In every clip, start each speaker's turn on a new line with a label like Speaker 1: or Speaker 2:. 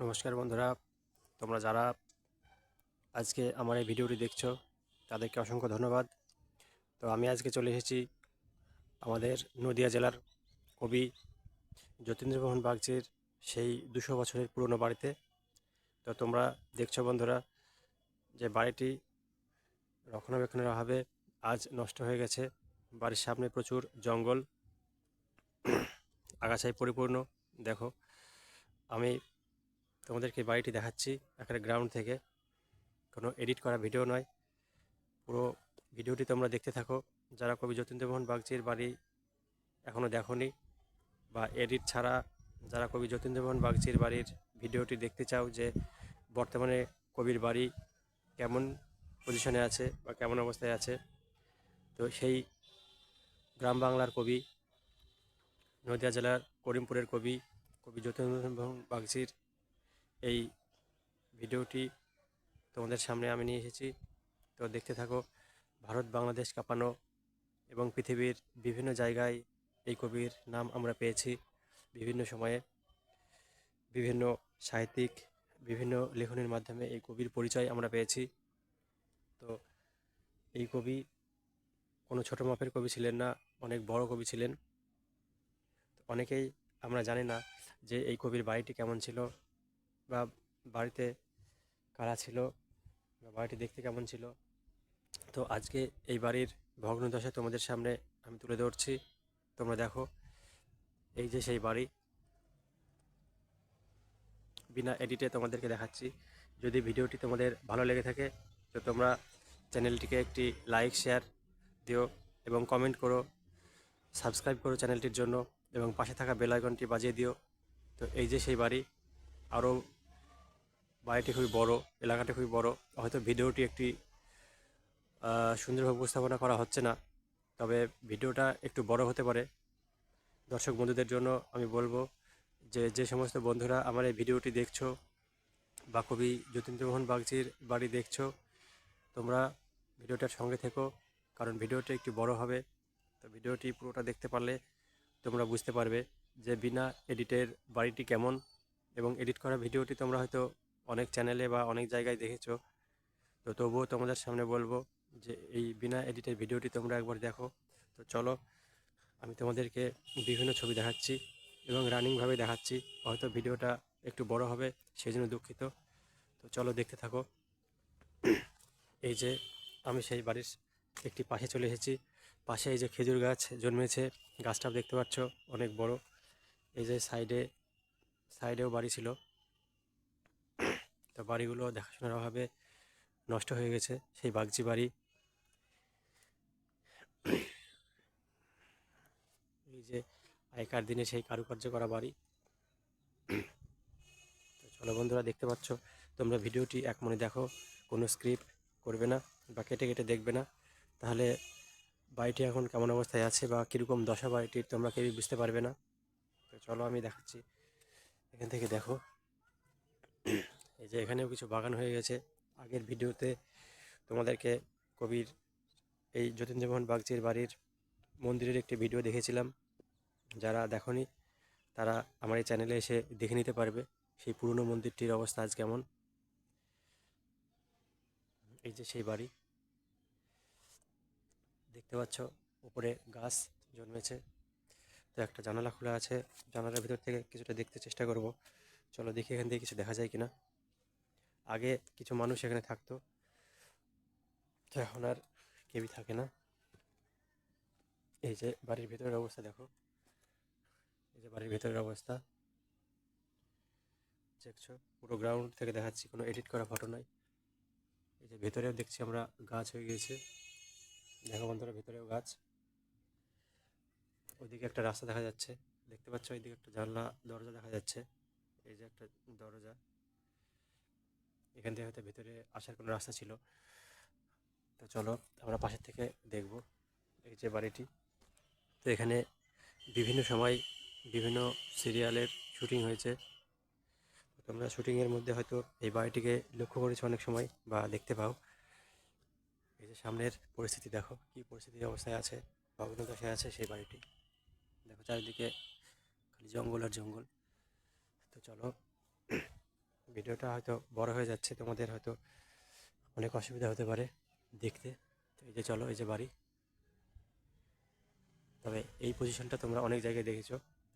Speaker 1: নমস্কার বন্ধুরা। তোমরা যারা আজকে আমার এই ভিডিওটি দেখছ, তাদেরকে অসংখ্য ধন্যবাদ। তো আমি আজকে চলে এসেছি আমাদের নদিয়া জেলার কবি যতীন্দ্রমোহন বাগচির সেই দুশো বছরের পুরনো বাড়িতে। তো তোমরা দেখছ বন্ধুরা যে বাড়িটি রক্ষণাবেক্ষণের অভাবে আজ নষ্ট হয়ে গেছে। বাড়ির সামনে প্রচুর জঙ্গল, আগাছায় পরিপূর্ণ। দেখো, আমি তোমাদেরকে বাড়িটি দেখাচ্ছি একেবারে গ্রাউন্ড থেকে। কোনো এডিট করা ভিডিও নয়। পুরো ভিডিওটি তোমরা দেখতে থাকো। যারা কবি যতীন্দ্রমোহন বাগচির বাড়ি এখনও দেখোনি বা এডিট ছাড়া যারা কবি যতীন্দ্রমোহন বাগচির বাড়ির ভিডিওটি দেখতে চাও যে বর্তমানে কবির বাড়ি কেমন পজিশনে আছে বা কেমন অবস্থায় আছে, তো সেই গ্রাম বাংলার কবি, নদিয়া জেলার করিমপুরের কবি কবি যতীন্দ্রমোহন বাগচির এই ভিডিওটি তোমাদের সামনে আমি নিয়ে এসেছি। তো দেখতে থাকো, ভারত, বাংলাদেশ কাঁপানো এবং পৃথিবীর বিভিন্ন জায়গায় এই কবির নাম আমরা পেয়েছি। বিভিন্ন সময়ে বিভিন্ন সাহিত্যিক, বিভিন্ন লেখনের মাধ্যমে এই কবির পরিচয় আমরা পেয়েছি। তো এই কবি কোনো ছোটো মাপের কবি ছিলেন না, অনেক বড় কবি ছিলেন। অনেকেই আমরা জানি না যে এই কবির বাড়িটি কেমন ছিল বা বাড়িতে কারা ছিল বা বাড়িটি দেখতে কেমন ছিল। তো আজকে এই বাড়ির ভগ্নদশা তোমাদের সামনে আমি তুলে ধরছি। তোমরা দেখো, এই যে সেই বাড়ি। বিনা এডিটে তোমাদেরকে দেখাচ্ছি। যদি ভিডিওটি তোমাদের ভালো লেগে থাকে, তো তোমরা চ্যানেলটিকে একটি লাইক, শেয়ার দিও এবং কমেন্ট করো। সাবস্ক্রাইব করো চ্যানেলটির জন্য এবং পাশে থাকা বেল আইকনটি বাজিয়ে দিও। তো এই যে সেই বাড়ি, আরও বাড়িটি খুবই বড়, এলাকাটি খুবই বড়। হয়তো ভিডিওটি একটি সুন্দরভাবে উপস্থাপনা করা হচ্ছে না, তবে ভিডিওটা একটু বড় হতে পারে। দর্শক বন্ধুদের জন্য আমি বলব যে যে সমস্ত বন্ধুরা আমার এই ভিডিওটি দেখছ বা কবি যতীন্দ্রমোহন বাগচির বাড়ি দেখছ, তোমরা ভিডিওটার সঙ্গে থেকো, কারণ ভিডিওটা একটু বড় হবে। তো ভিডিওটি পুরোটা দেখতে পারলে তোমরা বুঝতে পারবে যে, বিনা এডিটের বাড়িটি কেমন এবং এডিট করা ভিডিওটি তোমরা হয়তো অনেক চ্যানেলে বা অনেক জায়গায় দেখেছ। তো তবুও তোমাদের সামনে বলব যে এই বিনা এডিটের ভিডিওটি তোমরা একবার দেখো। তো চলো, আমি তোমাদেরকে বিভিন্ন ছবি দেখাচ্ছি এবং রানিংভাবে দেখাচ্ছি। হয়তো ভিডিওটা একটু বড় হবে সেই জন্য দুঃখিত। তো চলো দেখতে থাকো। এই যে আমি সেই বাড়ির একটি পাশে চলে এসেছি। পাশে এই যে খেজুর গাছ জন্মেছে গাছটাও দেখতে পাচ্ছ, অনেক বড়। এই যে সাইডে সাইডেও বাড়ি ছিল। তো বাড়িগুলো দেখাশোনার অভাবে নষ্ট হয়ে গেছে, সেই বাগজি বাড়ি। এই যে আগেকার দিনে সেই কারুকার্য করা বাড়ি। তো চলো বন্ধুরা, দেখতে পাচ্ছ, তোমরা ভিডিওটি এক মনে দেখো, কোনো স্ক্রিপ্ট করবে না বা কেটে কেটে দেখবে না। তাহলে বাড়িটি এখন কেমন অবস্থায় আছে বা কীরকম দশা বাড়িটির তোমরা কেউই বুঝতে পারবে না। তো চলো আমি দেখাচ্ছি, এখান থেকে দেখো। এই যে এখানেও কিছু বাগান হয়ে গেছে। আগের ভিডিওতে তোমাদেরকে কবির এই যতীন্দ্রমোহন বাগচির বাড়ির মন্দিরের একটি ভিডিও দেখেছিলাম। যারা দেখনি, তারা আমার এই চ্যানেলে এসে দেখে নিতে পারবে সেই পুরনো মন্দিরটির অবস্থা আজ কেমন। এই যে সেই বাড়ি। দেখতে পাচ্ছ, উপরে গাছ জন্মেছে। তো একটা জানালা খোলা আছে। জানালার ভিতর থেকে কিছুটা দেখতে চেষ্টা করব। চলো দেখি এখান থেকে কিছু দেখা যায় কিনা। আগে কিছু মানুষ এখানে থাকতো। তো এখন আর কেউই থাকে না। এই যে বাড়ির ভেতরের অবস্থা দেখো। এই যে বাড়ির ভেতরের অবস্থা। দেখছ? পুরো গ্রাউন্ড থেকে দেখাচ্ছি, কোনো এডিট করা ফটো নয় এই যে ভেতরেও দেখছি আমরা গাছ হয়ে গিয়েছে। দেখো বন্ধুরা, ভেতরেও গাছ। ওইদিকে একটা রাস্তা দেখা যাচ্ছে। দেখতে পাচ্ছ? ওইদিকে একটা জানলা, দরজা দেখা যাচ্ছে। এই যে একটা দরজা। এখান থেকে হয়তো ভেতরে আসার কোনো রাস্তা ছিল। তো চলো, আমরা পাশের থেকে দেখব এই যে বাড়িটি। তো এখানে বিভিন্ন সময় বিভিন্ন সিরিয়ালের শুটিং হয়েছে। তোমরা শুটিংয়ের মধ্যে হয়তো এই বাড়িটিকে লক্ষ্য করেছ অনেক সময় বা দেখতে পাও। এই যে সামনের পরিস্থিতি দেখো, কী পরিস্থিতি অবস্থায় আছে ভগ্ন দশায় আছে সেই বাড়িটি। দেখো চারিদিকে খালি জঙ্গল আর জঙ্গল। তো চলো ভিডিওটা হয়তো বড় হয়ে যাচ্ছে, তোমাদের হয়তো অনেক অসুবিধা হতে পারে দেখতে। তো এই যে চলো, এই যে বাড়ি। তবে এই পজিশনটা তোমরা অনেক জায়গায় দেখেছ।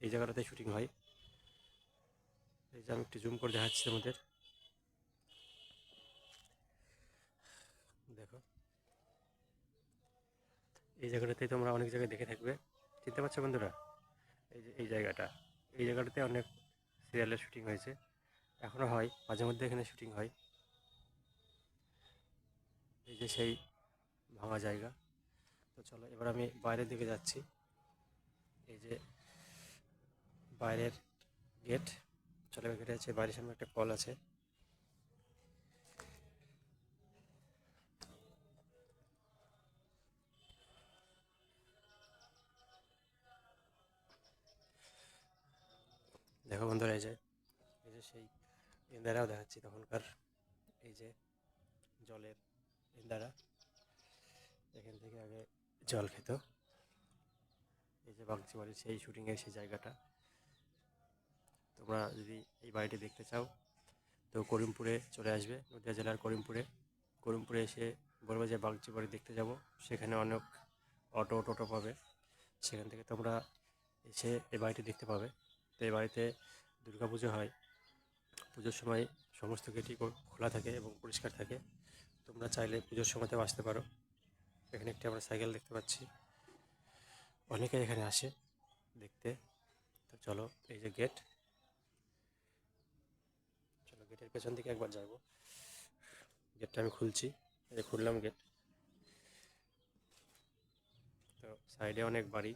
Speaker 1: এই জায়গাটাতে শুটিং হয়। এই যে আমি একটু জুম করে দেখাচ্ছি তোমাদের। দেখো। এই জায়গাটাতে তোমরা অনেক জায়গায় দেখে থাকবে। চিনতে পারছ বন্ধুরা? এই যে, এই জায়গাটা। এই জায়গাটাতে অনেক সিরিয়ালের শুটিং হয়েছে। এখনও হয়, মাঝে মধ্যে এখানে শুটিং হয়। এই যে সেই ভাঙা জায়গা। তো চলো, এবার আমি বাইরের দিকে যাচ্ছি। এই যে বাইরের গেট চলো গেটে আছে বাইরের সামনে একটা কল আছে। দেখো বন্ধুরা, এই যে ইন্দারাও দেখাচ্ছি তখনকার এই যে জলের ইন্দারা। এখান থেকে আগে জল খেত। এই যে বাগচি বাড়ির সেই শুটিংয়ের সেই জায়গাটা। তোমরা যদি এই বাড়িটি দেখতে চাও, তো করিমপুরে চলে আসবে, নদিয়া জেলার করিমপুরে। করিমপুরে এসে বলবে যে বাগচি বাড়ি দেখতে যাব। সেখানে অনেক অটো, টোটো পাবে। সেখান থেকে তোমরা এসে এই বাড়িটি দেখতে পাবে। তো এই বাড়িতে দুর্গাপুজো হয়। পুজোর সময় সমস্ত গেটই খোলা থাকে এবং পরিষ্কার থাকে। তোমরা চাইলে পুজোর সময়তেও আসতে পারো। এখানে একটি আমরা সাইকেল দেখতে পাচ্ছি। অনেকে এখানে আসে দেখতে। তো চলো, এই যে গেট। চলো, গেটের পেছন দিকে একবার যাব। গেটটা আমি খুলছি। এই খুললাম গেট। তো সাইডে অনেক বাড়ি।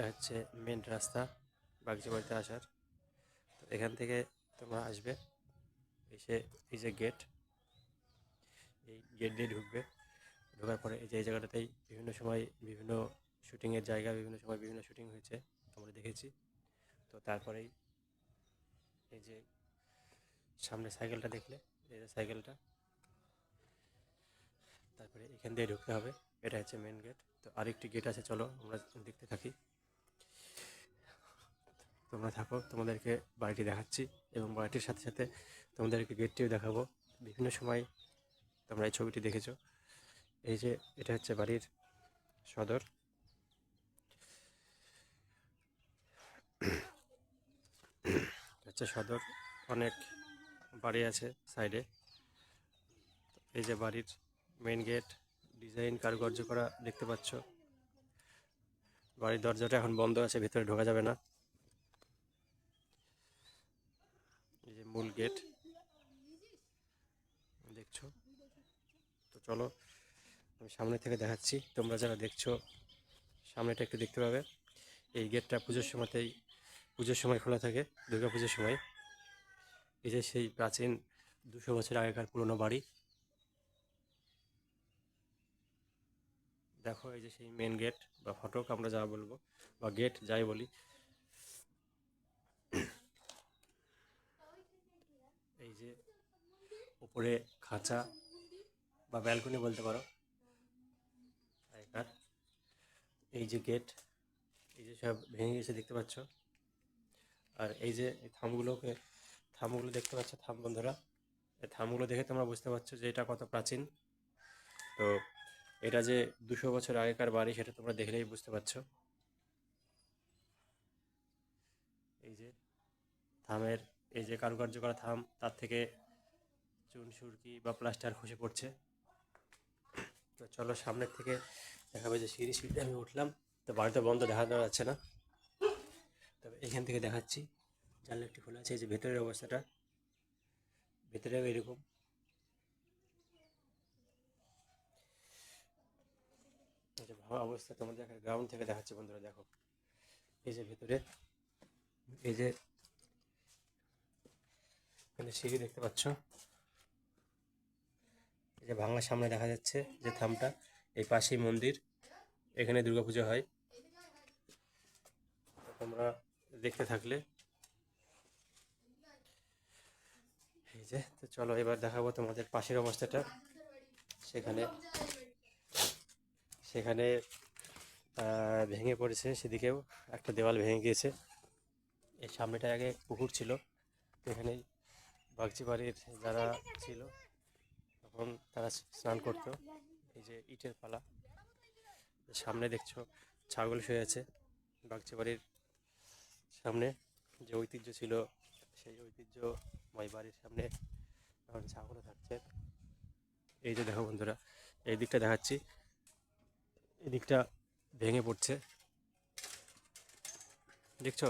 Speaker 1: এটা হচ্ছে মেন রাস্তা বাগজি বাড়িতে আসার। তো এখান থেকে তোমরা আসবে, এসে এই যে গেট এই গেট দিয়ে ঢুকবে। ঢোকার পরে এই যে, এই জায়গাটাতেই বিভিন্ন সময় বিভিন্ন শুটিংয়ের জায়গা, বিভিন্ন সময় বিভিন্ন শুটিং হয়েছে, আমরা দেখেছি। তো তারপরেই এই যে সামনে সাইকেলটা দেখলে, এই যে সাইকেলটা তারপরে এখান দিয়ে ঢুকতে হবে, এটা হচ্ছে মেন গেট তো আরেকটি গেট আছে, চলো আমরা দেখতে থাকি। তোমরা থাকো, তোমাদেরকে বাড়িটি দেখাচ্ছি এবং বাড়িটির সাথে সাথে তোমাদেরকে গেটটিও দেখাবো। বিভিন্ন সময় তোমরা এই ছবিটি দেখেছ। এই যে, এটা হচ্ছে বাড়ির সদর। হচ্ছে সদর। অনেক বাড়ি আছে সাইডে। এই যে বাড়ির মেন গেট। ডিজাইন কারুকার্য করা দেখতে পাচ্ছ। বাড়ির দরজাটা এখন বন্ধ আছে, ভেতরে ঢোকা যাবে না এই যে মূল গেট দেখছ? তো চলো, আমি সামনে থেকে দেখাচ্ছি। তোমরা যারা দেখছ, সামনেটা একটু দেখতে পাবে। এই গেটটা পুজোর সময়তেই, পুজোর সময় খোলা থাকে, দুর্গা পুজোর সময়। এই যে সেই প্রাচীন দুশো বছর আগেকার পুরনো বাড়ি। দেখো, এই যে সেই মেন গেট বা ফটক, আমরা যা বলব, বা গেট যাই বলি এই যে উপরে খাঁচা বা ব্যালকনি বলতে পারো। আগেকার এই যে গেট, এই যে সব ভেঙে গেছে দেখতে পাচ্ছ। আর এই যে থামগুলোকে, থামগুলো দেখতে পাচ্ছ থাম বন্ধুরা। এই থামগুলো দেখে তোমরা বুঝতে পারছ যে এটা কত প্রাচীন। তো এটা যে দুশো বছর আগেকার বাড়ি সেটা তোমরা দেখলেই বুঝতে পারছ। এই যে থামের, এই যে কারুকার্য করা থাম, তার থেকে চুন, সুরকি বা প্লাস্টার খসে পড়ছে। তো চলো সামনের থেকে দেখাবে যে সিঁড়ি সিঁড়িতে আমি উঠলাম। তো বাড়িতে বন্ধ দেখা দেওয়া যাচ্ছে না। তবে এখান থেকে দেখাচ্ছি। জানলা একটি খোলা আছে, এই যে ভেতরের অবস্থাটা। ভেতরেও এরকম। ভাঙা অবস্থা তোমাদের এখানে গ্রাউন্ড থেকে দেখাচ্ছে বন্ধুরা, দেখো। এই যে ভেতরে, এই যে সিঁড়ি দেখতে পাচ্ছ। এই যে ভাঙার সামনে দেখা যাচ্ছে যে থামটা, এই পাশেই মন্দির, এখানে দুর্গাপুজো হয়। তোমরা দেখতে থাকলে। এই যে, তো চলো এবার দেখাবো তোমাদের পাশের অবস্থাটা। সেখানে সেখানে ভেঙে পড়েছে, সেদিকেও একটা দেওয়াল ভেঙে গিয়েছে। এর সামনেটা আগে পুকুর ছিল। এখানে বাগচি বাড়ির যারা ছিল তখন তারা স্নান করতো। এই যে ইটের পালা। সামনে দেখছ, ছাগল শুয়ে আছে। বাগচি বাড়ির সামনে যে ঐতিহ্য ছিল, সেই ঐতিহ্যময় বাড়ির সামনে এখন ছাগলও থাকছে। এই যে দেখো বন্ধুরা, এই দিকটা দেখাচ্ছি। এই দিকটা ভেঙে পড়ছে। দেখছ?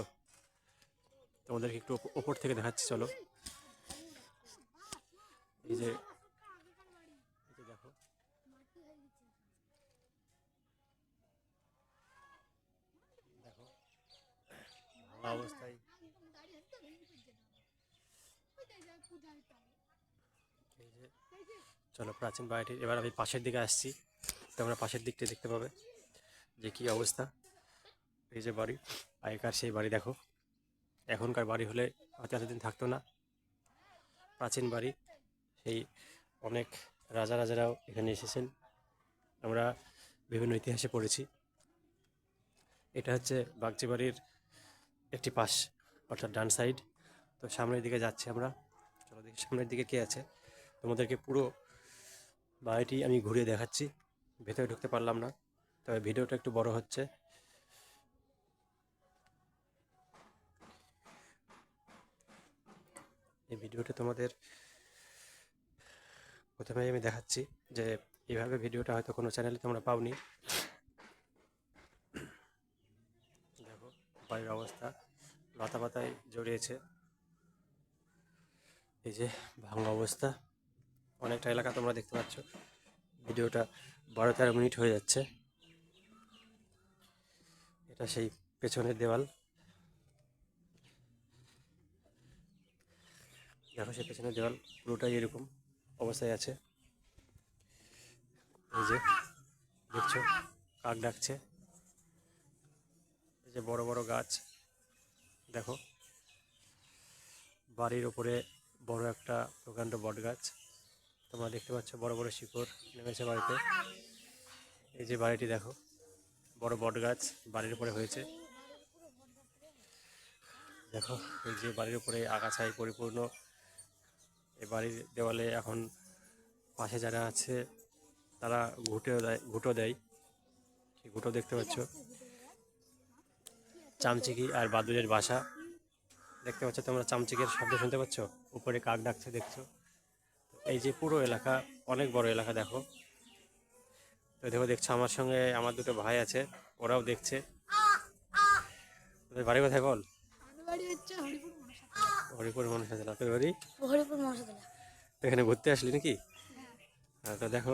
Speaker 1: তোমাদেরকে একটু ওপ- ওপর থেকে দেখাচ্ছি, চলো। এই যে এই যে দেখো দেখো ভাঙা অবস্থায় এই যে চলো, প্রাচীন বাড়িটির এবার আমি পাশের দিকে আসছি। তোমরা পাশের দিকটা দেখতে পাবে যে কী অবস্থা। এই যে বাড়ি, আগেকার সেই বাড়ি দেখো। এখনকার বাড়ি হলে হয়তো এতদিন থাকতো না। প্রাচীন বাড়ি, সেই অনেক রাজা রাজারাও এখানে এসেছেন। আমরা বিভিন্ন ইতিহাসে পড়েছি। এটা হচ্ছে বাগচি বাড়ির একটি পাশ, অর্থাৎ ডান সাইড। তো সামনের দিকে যাচ্ছি আমরা। দেখি সামনের দিকে কে আছে? তোমাদেরকে পুরো বাড়িটি আমি ঘুরিয়ে দেখাচ্ছি। ভেতরে ঢুকতে পারলাম না। তবে ভিডিওটা একটু বড় হচ্ছে। এই ভিডিওটা তোমাদের প্রথমে আমি দেখাচ্ছি যে এইভাবে ভিডিওটা হয়তো কোনো চ্যানেলে তোমরা পাওনি। দেখো, বাড়ির অবস্থা লতা পাতায় জড়িয়েছে। এই যে ভাঙা অবস্থা। অনেকটা এলাকা তোমরা দেখতে পাচ্ছ। ভিডিওটা বারো তেরো মিনিট হয়ে যাচ্ছে। এটা সেই পেছনের দেওয়াল। দেখো সেই পেছনের দেওয়াল পুরোটাই এরকম অবস্থায় আছে। এই যে দেখছ, কাক ডাকছে। এই যে বড় বড় গাছ। দেখো, বাড়ির ওপরে বড় একটা প্রকাণ্ড বট গাছ তোমরা দেখতে পাচ্ছ বড় বড় শিকড় নেমেছে বাড়িতে। এই যে বাড়িটি দেখো, বড় বট গাছ বাড়ির উপরে হয়েছে। দেখো, এই যে বাড়ির উপরে আগাছায় পরিপূর্ণ। এই বাড়ির দেওয়ালে এখন পাশে যারা আছে, তারা ঘুটেও দেয় ঘুটো দেয়। ঘুটো দেখতে পাচ্ছ। চামচিকি আর বাদুড়ের বাসা। দেখতে পাচ্ছ তোমরা চামচিকের শব্দ শুনতে পাচ্ছ? উপরে কাক ডাকছে দেখছ? এই যে পুরো এলাকা অনেক বড় এলাকা দেখো। তো দেখো দেখছ আমার সঙ্গে আমার দুটো ভাই আছে ওরাও দেখছে। তোদের বাড়ি কোথায় বল?
Speaker 2: বাড়ি হরিপুর মনসা
Speaker 1: জেলা তোর বাড়ি?
Speaker 2: হরিপুর মনসাতলা।
Speaker 1: তো এখানে ঘুরতে আসলি নাকি? হ্যাঁ তো দেখো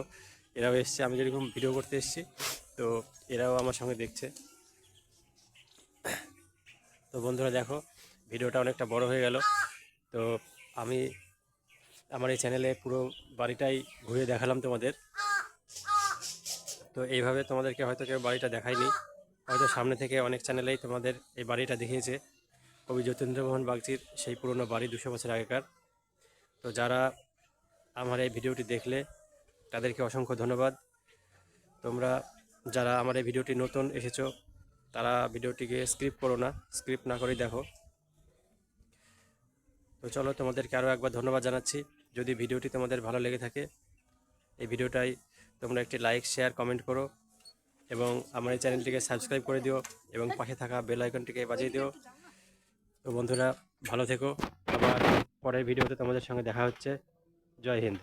Speaker 1: এরাও এসছে আমি যেরকম ভিডিও করতে এসছি তো এরাও আমার সঙ্গে দেখছে। তো বন্ধুরা দেখো ভিডিওটা অনেকটা বড় হয়ে গেল। তো আমি আমার এই চ্যানেলে পুরো বাড়িটাই ঘুরে দেখালাম তোমাদের। তো এইভাবে তোমাদেরকে হয়তো কেউ বাড়িটা দেখায়নি। হয়তো সামনে থেকে অনেক চ্যানেলেই তোমাদের এই বাড়িটা দেখিয়েছে। কবি যতীন্দ্রমোহন বাগচির সেই পুরনো বাড়ি দুশো বছর আগেকার। তো যারা আমার এই ভিডিওটি দেখলে তাদেরকে অসংখ্য ধন্যবাদ। তোমরা যারা আমার এই ভিডিওটি নতুন এসেছ, তারা ভিডিওটিকে স্ক্রিপ্ট করো না স্ক্রিপ্ট না করেই দেখো। তো চলো তোমাদেরকে আরও একবার ধন্যবাদ জানাচ্ছি। যদি ভিডিওটি তোমাদের ভালো লেগে থাকে, এই ভিডিওটাই তোমরা একটি লাইক, শেয়ার, কমেন্ট করো এবং আমার এই চ্যানেলটিকে সাবস্ক্রাইব করে দিও এবং পাশে থাকা বেল আইকনটিকে বাজিয়ে দিও। তো বন্ধুরা, ভালো থেকো। আবার পরের ভিডিওতে তোমাদের সঙ্গে দেখা হচ্ছে। জয় হিন্দ।